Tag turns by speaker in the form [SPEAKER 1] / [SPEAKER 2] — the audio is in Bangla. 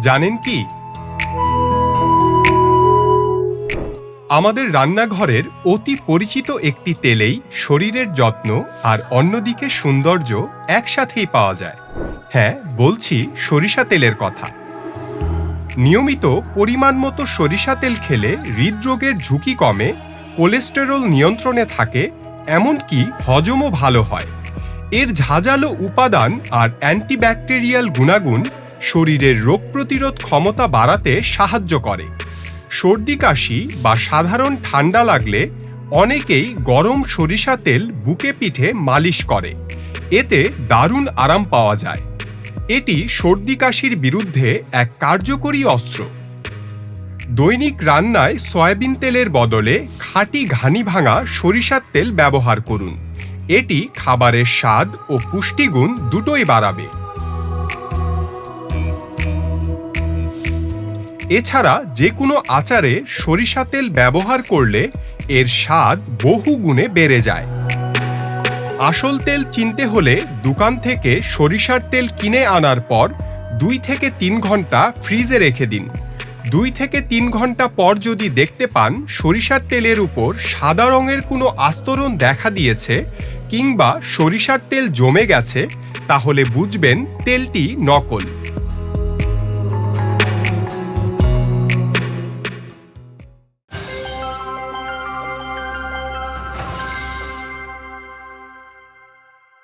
[SPEAKER 1] জানেন কি? আমাদের রান্নাঘরের অতি পরিচিত একটি তেলেই শরীরের যত্ন আর অন্যদিকে সৌন্দর্য একসাথেই পাওয়া যায়। হ্যাঁ বলছি সরিষা তেলের কথা। নিয়মিত পরিমাণ মতো সরিষা তেল খেলে হৃদরোগের ঝুঁকি কমে, কোলেস্টেরল নিয়ন্ত্রণে থাকে, এমনকি হজমও ভালো হয়। এর ঝাঁঝালো উপাদান আর অ্যান্টিব্যাকটেরিয়াল গুণাগুণ শরীরের রোগ প্রতিরোধ ক্ষমতা বাড়াতে সাহায্য করে। সর্দি, কাশি বা সাধারণ ঠান্ডা লাগলে অনেকেই গরম সরিষা তেল, বুকে পিঠে মালিশ করে। এতে দারুণ আরাম পাওয়া যায়। এটি সর্দি, কাশির বিরুদ্ধে এক কার্যকরী অস্ত্র। দৈনিক রান্নায় সয়াবিন তেলের বদলে খাঁটি ঘানি ভাঙা সরিষার তেল ব্যবহার করুন। এটি খাবারের স্বাদ ও পুষ্টিগুণ দুটোই বাড়াবে। এছাড়া যে কোনো আচারে সরিষা তেল ব্যবহার করলে এর স্বাদ বহু গুণে বেড়ে যায়। আসল তেল চিনতে হলে দোকান থেকে সরিষার তেল কিনে আনার পর দুই থেকে তিন ঘণ্টা ফ্রিজে রেখে দিন। দুই থেকে তিন ঘণ্টা পর যদি দেখতে পান সরিষার তেলের উপর সাদা রঙের কোনো আস্তরণ দেখা দিয়েছে কিংবা সরিষার তেল জমে গেছে, তাহলে বুঝবেন তেলটি নকল।